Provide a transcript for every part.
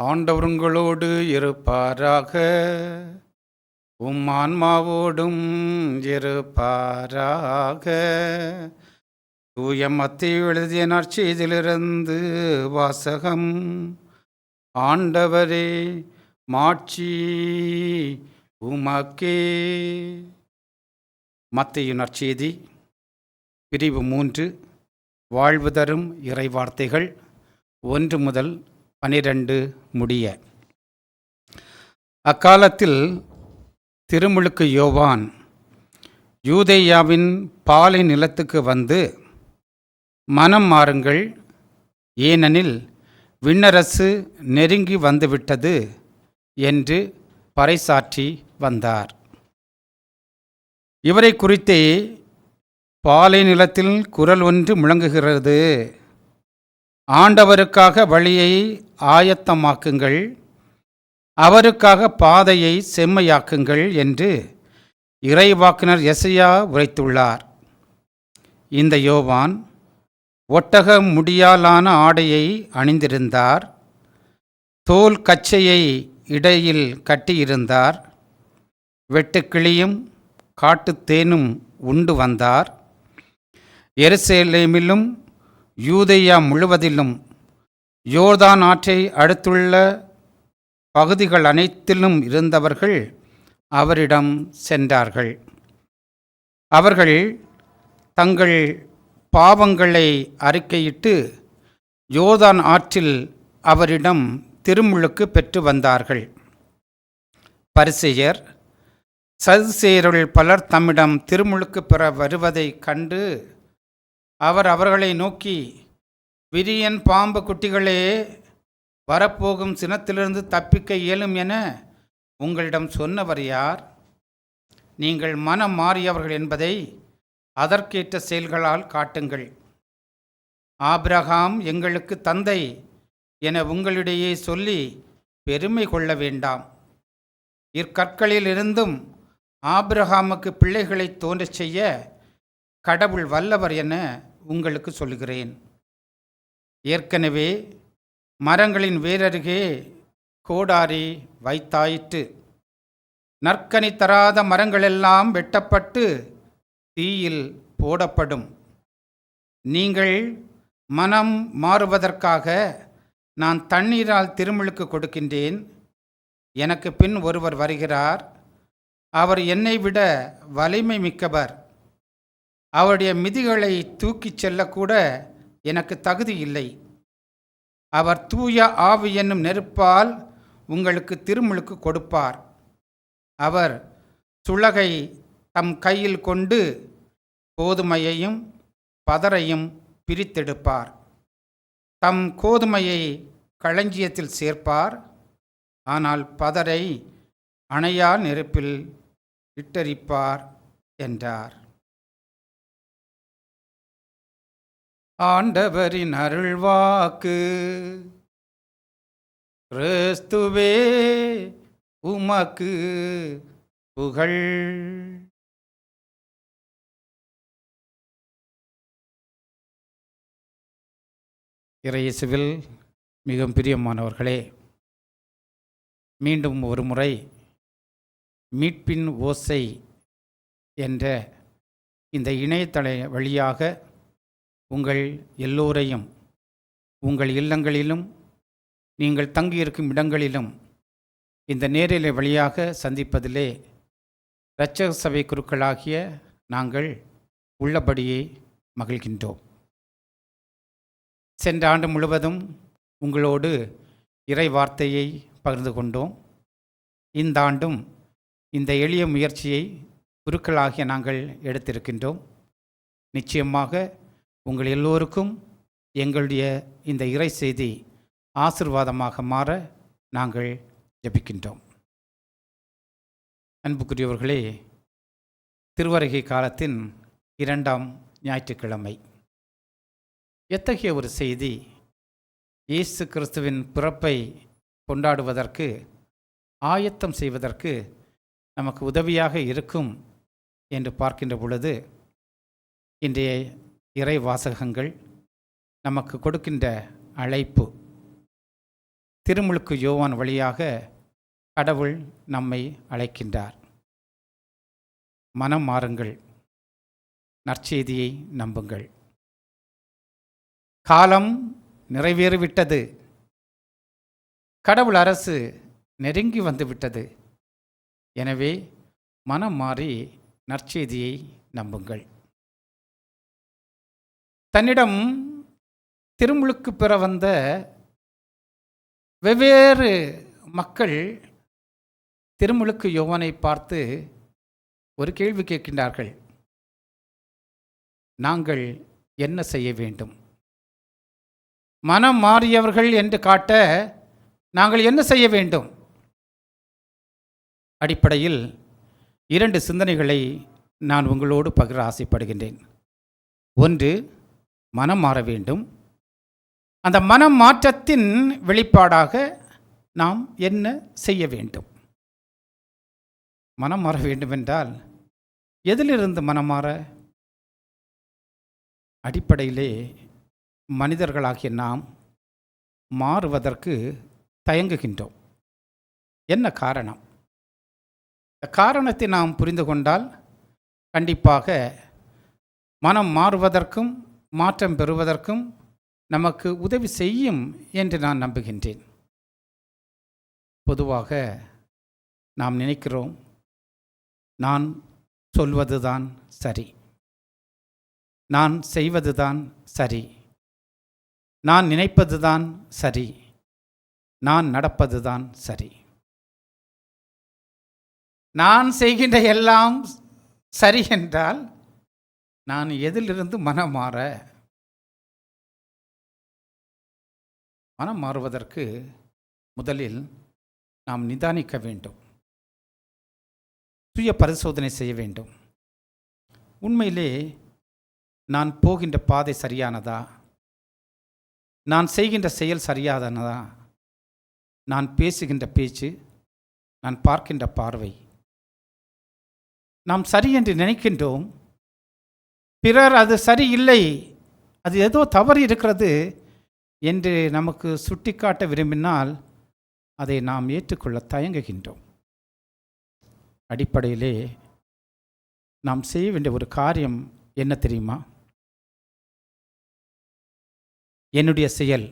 ஆண்டவருங்களோடு இருப்பாராக. உம் ஆன்மாவோடும் இருப்பாராக. தூய மத்திய எழுதிய நற்செய்தியிலிருந்து வாசகம். ஆண்டவரே மாட்சி உமக்கே. மத்திய நற்செய்தி பிரிவு மூன்று வாழ்வு தரும் இறைவார்த்தைகள் ஒன்று முதல் பனிரெண்டு முடிய. அக்காலத்தில் திருமுழுக்கு யோவான் யூதேயாவின் பாலை நிலத்துக்கு வந்து மனம் மாறுங்கள் ஏனெனில் விண்ணரசு நெருங்கி வந்துவிட்டது என்று பறைசாற்றி வந்தார். இவரை குறித்தே பாலை நிலத்தில் குரல் ஒன்று முழங்குகிறது. ஆண்டவருக்காக வழியை ஆயத்தமாக்குங்கள். அவருக்காக பாதையை செம்மையாக்குங்கள் என்று இறைவாக்கினர் எசையா உரைத்துள்ளார். இந்த யோவான் ஒட்டக முடியாலான ஆடையை அணிந்திருந்தார். தோல் கச்சையை இடையில் கட்டியிருந்தார். வெட்டுக்கிளியும் காட்டுத்தேனும் உண்டு வந்தார். எருசலேமிலும் யூதையா முழுவதிலும் யோர்தான் ஆற்றை அடுத்துள்ள பகுதிகள் அனைத்திலும் இருந்தவர்கள் அவரிடம் சென்றார்கள். அவர்கள் தங்கள் பாவங்களை அறிக்கையிட்டு யோர்தான் ஆற்றில் அவரிடம் திருமுழுக்கு பெற்று வந்தார்கள். பரிசெயர் சதுசேயர்கள் பலர் தம்மிடம் திருமுழுக்கு பெற வருவதைக் கண்டு அவர் அவர்களை நோக்கி விரியன் பாம்பு குட்டிகளே வரப்போகும் சினத்திலிருந்து தப்பிக்க இயலும் என உங்களிடம் சொன்னவர் யார்? நீங்கள் மனம் மாறியவர்கள் என்பதை அதற்கேற்ற செயல்களால் காட்டுங்கள். ஆபிரகாம் எங்களுக்கு தந்தை என உங்களிடையே சொல்லி பெருமை கொள்ள வேண்டாம். இற்கற்களிலிருந்தும் ஆபிரகாமுக்கு பிள்ளைகளை தோன்றச் செய்ய கடவுள் வல்லவர் என உங்களுக்கு சொல்கிறேன் ஏற்கனவே மரங்களின் வேரருகே கோடாரி வைத்தாயிற்று. நற்கனி தராத மரங்களெல்லாம் வெட்டப்பட்டு தீயில் போடப்படும். நீங்கள் மனம் மாறுவதற்காக நான் தண்ணீரால் திருமுழுக்கு கொடுக்கின்றேன். எனக்கு பின் ஒருவர் வருகிறார். அவர் என்னை விட வலிமை மிக்கவர். அவருடைய மிதிகளை தூக்கிச் செல்லக்கூட எனக்கு தகுதி இல்லை. அவர் தூய ஆவி என்னும் நெருப்பால் உங்களுக்கு திருமுழுக்கு கொடுப்பார். அவர் சுளகை தம் கையில் கொண்டு கோதுமையையும் பதரையும் பிரித்தெடுப்பார். தம் கோதுமையை களஞ்சியத்தில் சேர்ப்பார். ஆனால் பதரை அணையா நெருப்பில் இட்டரிப்பார் என்றார். ஆண்டவரின் அருள்வாக்கு. கிறிஸ்துவே உமக்கு புகழ். இறையேசுவில் மிகவும் பிரியமானவர்களே மீண்டும் ஒரு முறை மீட்பின் ஓசை என்ற இந்த இணையதள வழியாக உங்கள் எல்லோரையும் உங்கள் இல்லங்களிலும் நீங்கள் தங்கியிருக்கும் இடங்களிலும் இந்த நேரிலை வழியாக சந்திப்பதிலே இரட்சக சபை குருக்களாகிய நாங்கள் உள்ளபடியே மகிழ்கின்றோம். சென்ற ஆண்டு முழுவதும் உங்களோடு இறை வார்த்தையை பகிர்ந்து கொண்டோம். இந்த ஆண்டும் இந்த எளிய முயற்சியை குருக்களாகிய நாங்கள் எடுத்திருக்கின்றோம். நிச்சயமாக உங்கள் எல்லோருக்கும் எங்களுடைய இந்த இறை செய்தி ஆசிர்வாதமாக மாற நாங்கள் ஜபிக்கின்றோம். அன்புக்குரியவர்களே திருவருகை காலத்தின் இரண்டாம் ஞாயிற்றுக்கிழமை. எத்தகைய ஒரு செய்தி இயேசு கிறிஸ்துவின் பிறப்பை கொண்டாடுவதற்கு ஆயத்தம் செய்வதற்கு நமக்கு உதவியாக இருக்கும் என்று பார்க்கின்ற பொழுது இன்றைய இறை வாசகங்கள் நமக்கு கொடுக்கின்ற அழைப்பு. திருமுழுக்கு யோவான் வழியாக கடவுள் நம்மை அழைக்கின்றார். மனம் மாறுங்கள். நற்செய்தியை நம்புங்கள். காலம் நிறைவேறிவிட்டது. கடவுள் அரசு நெருங்கி வந்துவிட்டது. எனவே மனம் மாறி நற்செய்தியை நம்புங்கள். தன்னிடம் திருமுழுக்கு பெற வந்த வெவ்வேறு மக்கள் திருமுழுக்கு யோவனை பார்த்து ஒரு கேள்வி கேட்கின்றார்கள். நாங்கள் என்ன செய்ய வேண்டும்? மனம் மாறியவர்கள் என்று காட்ட நாங்கள் என்ன செய்ய வேண்டும்? அடிப்படையில் இரண்டு சிந்தனைகளை நான் உங்களோடு பகிர ஆசைப்படுகின்றேன். ஒன்று மனம் மாற வேண்டும். அந்த மனம் மாற்றத்தின் வெளிப்பாடாக நாம் என்ன செய்ய வேண்டும்? மனம் மாற வேண்டுமென்றால் எதிலிருந்து மனம் மாற? அடிப்படையிலே மனிதர்களாகிய நாம் மாறுவதற்கு தயங்குகின்றோம். என்ன காரணம்? இந்த காரணத்தை நாம் புரிந்து கொண்டால் கண்டிப்பாக மனம் மாறுவதற்கும் மாற்றம் பெறுவதற்கும் நமக்கு உதவி செய்யும் என்று நான் நம்புகின்றேன். பொதுவாக நாம் நினைக்கிறோம் நான் சொல்வதுதான் சரி. நான் செய்வதுதான் சரி. நான் நினைப்பதுதான் சரி. நான் நடப்பதுதான் சரி. நான் செய்கின்ற எல்லாம் சரி என்றால் நான் எதிலிருந்து மனம் மாற? மனம் மாறுவதற்கு முதலில் நாம் நிதானிக்க வேண்டும். சுய பரிசோதனை செய்ய வேண்டும். உண்மையிலே நான் போகின்ற பாதை சரியானதா? நான் செய்கின்ற செயல் சரியானதா நான் பேசுகின்ற பேச்சு நான் பார்க்கின்ற பார்வை. நாம் சரி என்று நினைக்கின்றோம் பிறர் அது சரியில்லை. அது ஏதோ தவறு இருக்கிறது என்று நமக்கு சுட்டிக்காட்ட விரும்பினால் அதை நாம் ஏற்றுக்கொள்ள தயங்குகின்றோம். அடிப்படையிலே நாம் செய்ய வேண்டிய ஒரு காரியம் என்ன தெரியுமா? என்னுடைய செயல்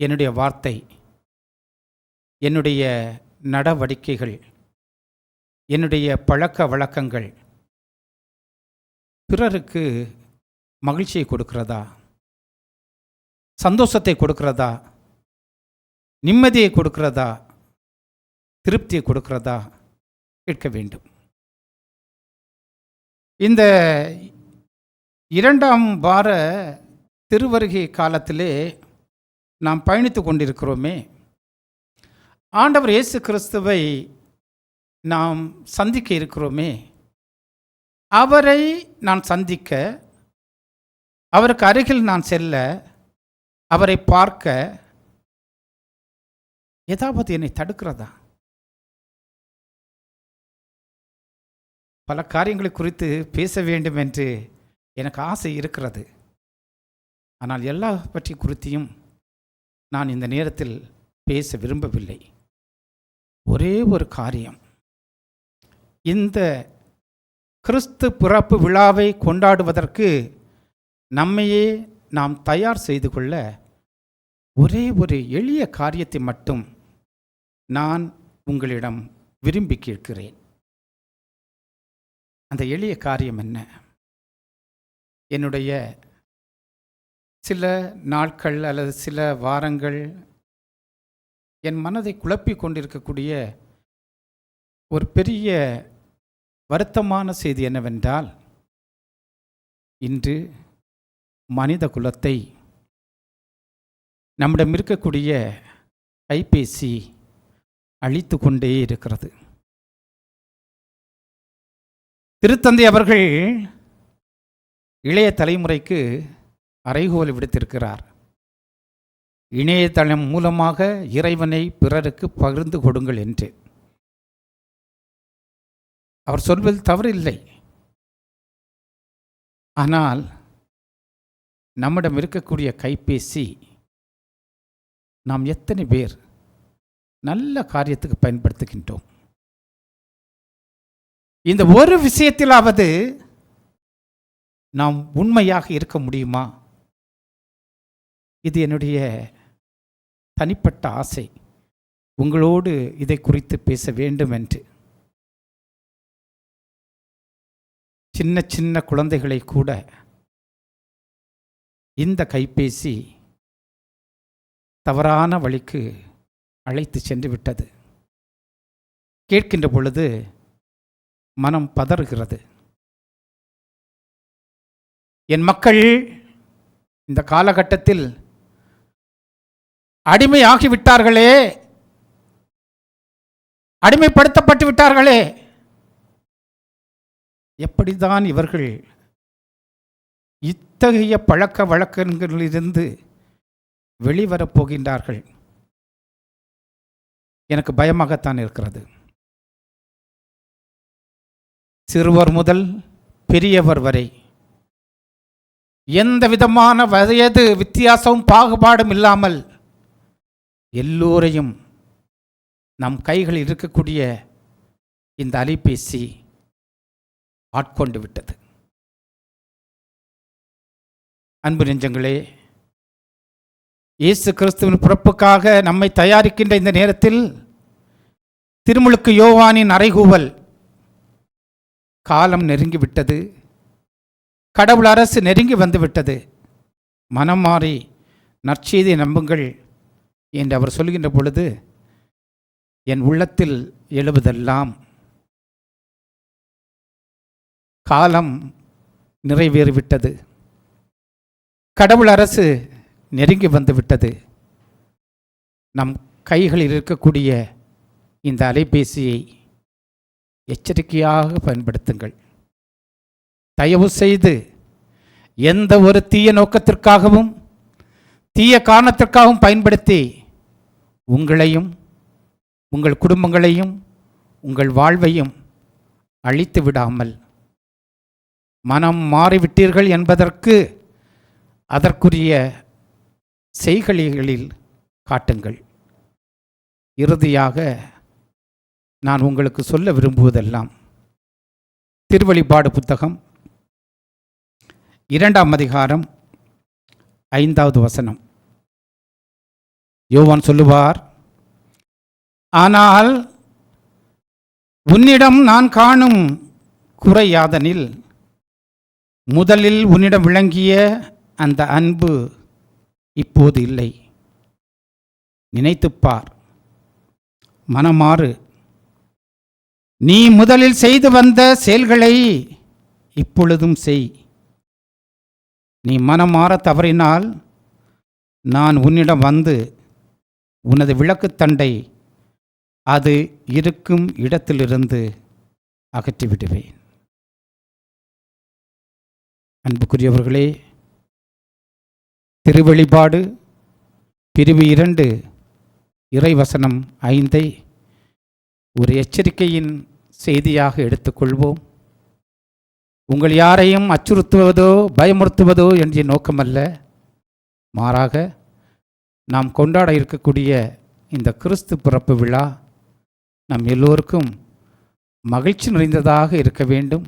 என்னுடைய வார்த்தை என்னுடைய நடவடிக்கைகள் என்னுடைய பழக்க வழக்கங்கள் பிறருக்கு மகிழ்ச்சியை கொடுக்கிறதா? சந்தோஷத்தை கொடுக்கிறதா? நிம்மதியை கொடுக்கிறதா? திருப்தியை கொடுக்கிறதா? கேட்க வேண்டும். இந்த இரண்டாம் வார திருவருகை காலத்திலே நாம் பயணித்து கொண்டிருக்கிறோமே. ஆண்டவர் இயேசு கிறிஸ்துவை நாம் சந்திக்க இருக்கிறோமே. அவரை நான் சந்திக்க அவருக்கு அருகில் நான் செல்ல அவரை பார்க்க ஏதாவது என்னை தடுக்கிறதா? பல காரியங்களை குறித்து பேச வேண்டும் என்று எனக்கு ஆசை இருக்கிறது. ஆனால் எல்லா பற்றி குறித்தையும் நான் இந்த நேரத்தில் பேச விரும்பவில்லை. ஒரே ஒரு காரியம். இந்த கிறிஸ்து பிறப்பு விழாவை கொண்டாடுவதற்கு நம்மையே நாம் தயார் செய்து கொள்ள ஒரே ஒரு எளிய காரியத்தை மட்டும் நான் உங்களிடம் விரும்பி கேட்கிறேன். அந்த எளிய காரியம் என்ன? என்னுடைய சில நாட்கள் அல்லது சில வாரங்கள் என் மனதை குழப்பி கொண்டிருக்கக்கூடிய ஒரு பெரிய வருத்தமான செய்தி என்னவென்றால் இன்று மனித குலத்தை நம்மிடம் இருக்கக்கூடிய கைபேசி அழித்து கொண்டே இருக்கிறது. திருத்தந்தை அவர்கள் இளைய தலைமுறைக்கு அறைகோல் விடுத்திருக்கிறார். இணையதளம் மூலமாக இறைவனை பிறருக்கு பகிர்ந்து கொடுங்கள் என்று. அவர் சொல்வது தவறில்லை. ஆனால் நம்மிடம் இருக்கக்கூடிய கைபேசி நாம் எத்தனை பேர் நல்ல காரியத்துக்கு பயன்படுத்துகின்றோம்? இந்த ஒரு விஷயத்திலாவது நாம் உண்மையாக இருக்க முடியுமா? இது என்னுடைய தனிப்பட்ட ஆசை. உங்களோடு இதை குறித்து பேச வேண்டும் என்று. சின்ன சின்ன குழந்தைகளை கூட இந்த கைபேசி தவறான வழிக்கு அழைத்து சென்று விட்டது. கேட்கின்ற பொழுது மனம் பதறுகிறது. என் மக்கள் இந்த காலகட்டத்தில் அடிமையாகிவிட்டார்களே. அடிமைப்படுத்தப்பட்டு விட்டார்களே. எப்படிதான் இவர்கள் இத்தகைய பழக்க வழக்கங்களிலிருந்து வெளிவரப் போகின்றார்கள்? எனக்கு பயமாகத்தான் இருக்கிறது. சிறுவர் முதல் பெரியவர் வரை எந்த விதமான வயது வித்தியாசமும் பாகுபாடும் இல்லாமல் எல்லோரையும் நம் கைகளில் இருக்கக்கூடிய இந்த அலைபேசி ஆட்கொண்டு விட்டது. அன்பு நெஞ்சங்களே இயேசு கிறிஸ்துவின் பிறப்புக்காக நம்மை தயாரிக்கின்ற இந்த நேரத்தில் திருமுழுக்கு யோவானின் அறைகூவல் காலம் நெருங்கிவிட்டது கடவுள் அரசு நெருங்கி வந்துவிட்டது மனம் மாறி நற்செய்தி நம்புங்கள் என்று அவர் சொல்கின்ற பொழுது என் உள்ளத்தில் எழுவதெல்லாம் காலம் நிறைவேறிவிட்டது. கடவுள் அரசு நெருங்கி வந்துவிட்டது. நம் கைகளில் இருக்கக்கூடிய இந்த அலைபேசியை எச்சரிக்கையாக பயன்படுத்துங்கள். தயவு செய்து எந்த ஒரு தீய நோக்கத்திற்காகவும் தீய காரணத்திற்காகவும் பயன்படுத்தி உங்களையும் உங்கள் குடும்பங்களையும் உங்கள் வாழ்வையும் அழித்து விடாமல் மனம் மாறிவிட்டீர்கள் என்பதற்கு அதற்குரிய செய்களிகளில் காட்டுங்கள். இறுதியாக நான் உங்களுக்கு சொல்ல விரும்புவதெல்லாம் திருவழிபாடு புத்தகம் இரண்டாம் அதிகாரம் ஐந்தாவது வசனம். யோவான் சொல்லுவார் ஆனால் உன்னிடம் நான் காணும் குறையாதனில் முதலில் உன்னிடம் விளங்கிய அந்த அன்பு இப்போது இல்லை. நினைத்துப் பார். மனமாறு. நீ முதலில் செய்து வந்த செயல்களை இப்பொழுதும் செய். நீ மனமாற தவறினால் நான் உன்னிடம் வந்து உனது விளக்குத்தண்டை அது இருக்கும் இடத்திலிருந்து அகற்றிவிடுவேன். அன்புக்குரியவர்களே திருவெளிப்பாடு பிரிவு இரண்டு இறைவசனம் ஐந்தை ஒரு எச்சரிக்கையின் செய்தியாக எடுத்துக்கொள்வோம். உங்கள் யாரையும் அச்சுறுத்துவதோ பயமுறுத்துவதோ என்ற நோக்கமல்ல. மாறாக நாம் கொண்டாட இருக்கக்கூடிய இந்த கிறிஸ்து பிறப்பு விழா நம் எல்லோருக்கும் மகிழ்ச்சி நிறைந்ததாக இருக்க வேண்டும்.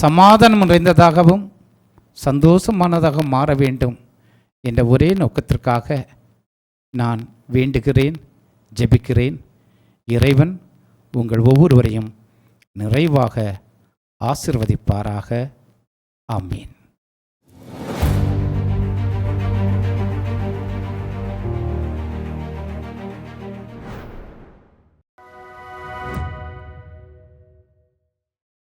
சமாதானம் நிறைந்ததாகவும் சந்தோஷமானதாக மாற வேண்டும் என்ற ஒரே நோக்கத்திற்காக நான் வேண்டுகிறேன் ஜெபிக்கிறேன். இறைவன் உங்கள் ஒவ்வொருவரையும் நிறைவாக ஆசிர்வதிப்பாராக. ஆமீன்.